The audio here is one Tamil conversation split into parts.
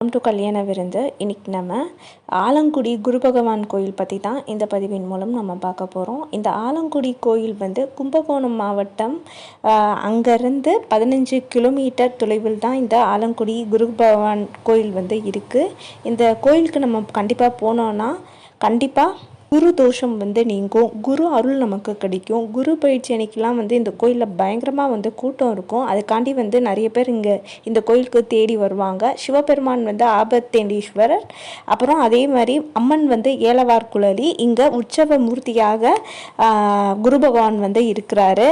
வெல்கம் டு கல்யாண விருந்து. இன்னைக்கு நம்ம ஆலங்குடி குரு பகவான் கோயில் பற்றி தான் இந்த பதிவின் மூலம் நம்ம பார்க்க போகிறோம் இந்த ஆலங்குடி கோயில் வந்து கும்பகோணம் மாவட்டம் அங்கேருந்து பதினஞ்சு கிலோமீட்டர் தொலைவில் தான் இந்த ஆலங்குடி குரு பகவான் கோயில் வந்து இருக்குது இந்த கோயிலுக்கு நம்ம கண்டிப்பாக போனோன்னா கண்டிப்பாக குரு தோஷம் வந்து நீங்கும். குரு அருள் நமக்கு கிடைக்கும். குரு பயிற்சி அன்னைக்கெலாம் வந்து இந்த கோயிலில் பயங்கரமாக வந்து கூட்டம் இருக்கும். அதுக்காண்டி வந்து நிறைய பேர் இங்கே இந்த கோயிலுக்கு தேடி வருவாங்க. சிவபெருமான் வந்து ஆபத்தேண்டீஸ்வரர். அப்புறம் அதே மாதிரி அம்மன் வந்து ஏலவார் குழலி. இங்கே உற்சவ மூர்த்தியாக குரு பகவான் வந்து இருக்கிறாரு.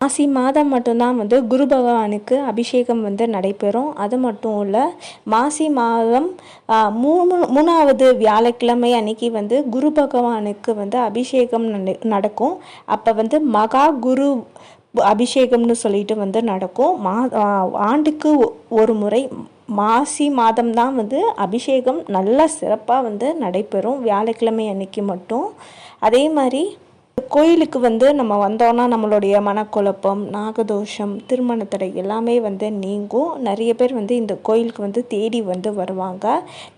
மாசி மாதம் மட்டும்தான் வந்து குரு பகவானுக்கு அபிஷேகம் வந்து நடைபெறும். அது மட்டும் இல்லை மாசி மாதம் மூணு மூணாவது வியாழக்கிழமை அன்னைக்கு வந்து குரு பகவானுக்கு வந்து அபிஷேகம் நடக்கும். அப்போ வந்து மகா குரு அபிஷேகம்னு சொல்லிட்டு வந்து நடக்கும். மா ஆண்டுக்கு ஒரு முறை மாசி மாதம்தான் வந்து அபிஷேகம் நல்லா சிறப்பாக வந்து நடைபெறும். வியாழக்கிழமை அன்னைக்கு மட்டும். அதே மாதிரி கோயிலுக்கு வந்து நம்ம வந்தோன்னா நம்மளுடைய மனக்குழப்பம் நாகதோஷம் திருமண தடை எல்லாமே வந்து நீங்கும். நிறைய பேர் வந்து இந்த கோயிலுக்கு வந்து தேடி வந்து வருவாங்க.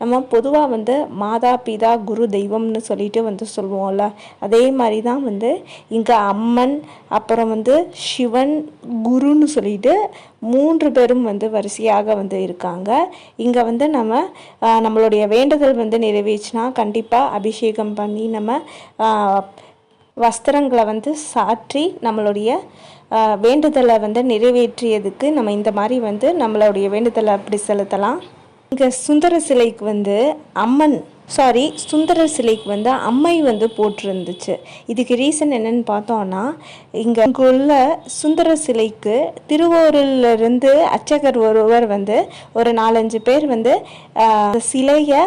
நம்ம பொதுவாக வந்து மாதா பிதா குரு தெய்வம்னு சொல்லிட்டு வந்து சொல்லுவோம்ல. அதே மாதிரி தான் வந்து இங்கே அம்மன் அப்புறம் வந்து சிவன் குருன்னு சொல்லிட்டு மூன்று பேரும் வந்து வரிசையாக வந்து இருக்காங்க. இங்கே வந்து நம்ம நம்மளுடைய வேண்டுதல் வந்து நிறைவேற்றினா கண்டிப்பாக அபிஷேகம் பண்ணி நம்ம வஸ்திரங்களை வந்து சாற்றி நம்மளுடைய வேண்டுதலை வந்து நிறைவேற்றியதுக்கு நம்ம இந்த மாதிரி வந்து நம்மளுடைய வேண்டுதலை அப்படி செலுத்தலாம். இங்கே சுந்தர சிலைக்கு வந்து அம்மன் சாரி சுந்தர சிலைக்கு வந்து அம்மை வந்து போட்டிருந்துச்சு. இதுக்கு ரீசன் என்னன்னு பார்த்தோன்னா இங்கே உள்ள சுந்தர சிலைக்கு திருவோரிலிருந்து அர்ச்சகர் ஒருவர் வந்து ஒரு நாலஞ்சு பேர் வந்து சிலையை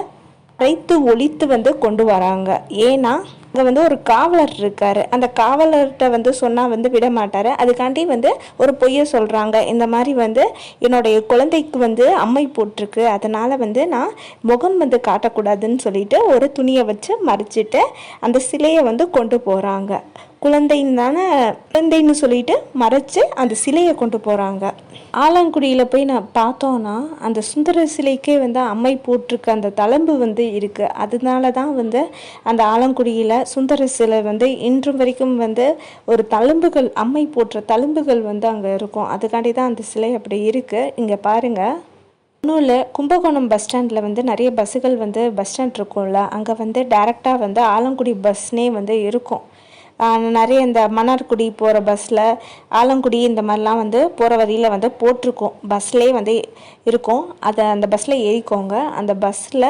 அரைத்து ஒழித்து வந்து கொண்டு வராங்க. ஏன்னா அங்கே வந்து ஒரு காவலர் இருக்கார். அந்த காவலர்கிட்ட வந்து சொன்னால் வந்து விட மாட்டார். அதுக்காண்டி வந்து ஒரு பொய்யை சொல்கிறாங்க இந்த மாதிரி வந்து என்னுடைய குழந்தைக்கு வந்து அம்மை போட்டிருக்கு. அதனால் வந்து நான் முகம் வந்து காட்டக்கூடாதுன்னு சொல்லிட்டு ஒரு துணியை வச்சு மறைச்சிட்டு அந்த சிலையை வந்து கொண்டு போகிறாங்க குழந்தைன்னு தானே குழந்தைன்னு சொல்லிட்டு மறைச்சு அந்த சிலையை கொண்டு போகிறாங்க ஆலங்குடியில் போய் நான் பார்த்தோன்னா அந்த சுந்தர சிலைக்கே வந்து அம்மை போட்டிருக்க அந்த தளம்பு வந்து இருக்குது அதனால தான் வந்து அந்த ஆலங்குடியில் சுந்தர சிலை வந்து இன்று வரைக்கும் வந்து ஒரு தழும்புகள் அம்மை போற்ற தழும்புகள் வந்து அங்கே இருக்கும். அதுக்காண்டி தான் அந்த சிலை அப்படி இருக்குது இங்கே பாருங்கள் ஒன்றும் இல்லை கும்பகோணம் பஸ் ஸ்டாண்டில் வந்து நிறைய பஸ்ஸுகள் வந்து பஸ் ஸ்டாண்ட் இருக்கும்ல அங்கே வந்து டேரெக்டாக வந்து ஆலங்குடி பஸ்னே வந்து இருக்கும். நிறைய இந்த மன்னார்குடி போகிற பஸ்ஸில் ஆலங்குடி இந்த மாதிரிலாம் வந்து போகிற வழியில் வந்து போட்டிருக்கோம். பஸ்லேயே வந்து இருக்கும். அதை அந்த பஸ்ஸில் ஏறிக்கோங்க. அந்த பஸ்ஸில்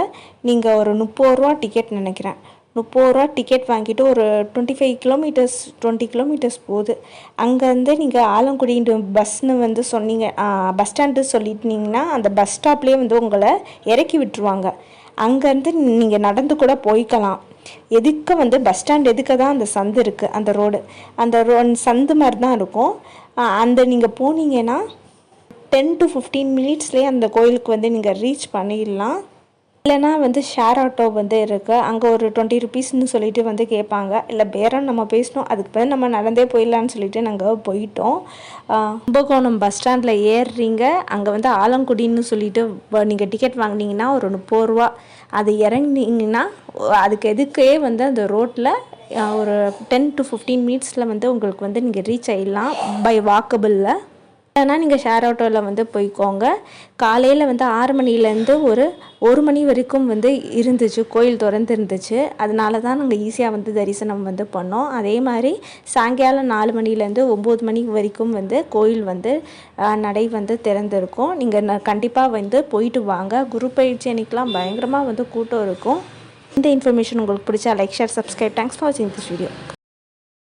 நீங்கள் ஒரு முப்பது ரூபா டிக்கெட் நினைக்கிறேன். முப்பது ரூபா டிக்கெட் வாங்கிட்டு ஒரு twenty five kilometres twenty kilometres போகுது. அங்கேருந்து நீங்கள் ஆலங்குடின்ற பஸ்ன்னு வந்து சொன்னீங்க பஸ் ஸ்டாண்டு சொல்லிட்டீங்கன்னா அந்த பஸ் ஸ்டாப்லேயே வந்து உங்களை இறக்கி விட்டுருவாங்க. அங்கேருந்து நீங்கள் நடந்து கூட போய்க்கலாம். எதுக்க வந்து பஸ் ஸ்டாண்ட் எதுக்க தான் அந்த சந்து இருக்குது அந்த ரோடு அந்த ரோ சந்து மாதிரி தான் இருக்கும். அந்த நீங்கள் போனீங்கன்னா டென் டு ஃபிஃப்டீன் மினிட்ஸ்லேயே அந்த கோயிலுக்கு வந்து நீங்கள் ரீச் பண்ணிடலாம். இல்லைனா வந்து ஷேர் ஆட்டோ வந்து இருக்குது அங்கே ஒரு டுவெண்ட்டி ருபீஸ்னு சொல்லிட்டு வந்து கேட்பாங்க. இல்லை பேரம் நம்ம பேசணும். அதுக்கு பிறகு நம்ம நடந்தே போயிடலான்னு சொல்லிட்டு நாங்கள் போயிட்டோம். கும்பகோணம் பஸ் ஸ்டாண்டில் ஏறுறீங்க. அங்கே வந்து ஆலங்குடின்னு சொல்லிட்டு நீங்கள் டிக்கெட் வாங்கினீங்கன்னா ஒரு முப்பது ரூபா. அது இறங்கினீங்கன்னா அதுக்கு எதுக்கே வந்து அந்த ரோட்டில் ஒரு டென் டு ஃபிஃப்டீன் மினிட்ஸில் வந்து உங்களுக்கு வந்து நீங்கள் ரீச் ஆகிடலாம் பை வாக்கபிளில் ஆனால் நீங்கள் ஷேர் ஆட்டோவில் வந்து போய்க்கோங்க. காலையில் வந்து ஆறு மணிலேருந்து ஒரு ஒரு மணி வரைக்கும் வந்து இருந்துச்சு. கோயில் திறந்து இருந்துச்சு அதனால தான் நாங்கள் ஈஸியாக வந்து தரிசனம் வந்து பண்ணோம். அதே மாதிரி சாயங்காலம் நாலு மணிலேருந்து ஒம்பது மணி வரைக்கும் வந்து கோயில் வந்து நடை வந்து திறந்திருக்கும். நீங்கள் கண்டிப்பாக வந்து போயிட்டு வாங்க. குரு பயிற்சி அன்னைக்கெலாம் பயங்கரமாக வந்து கூட்டம் இருக்கும். இந்த இன்ஃபர்மேஷன் உங்களுக்கு பிடிச்சா like share subscribe thanks for வாட்சிங் திஸ் வீடியோ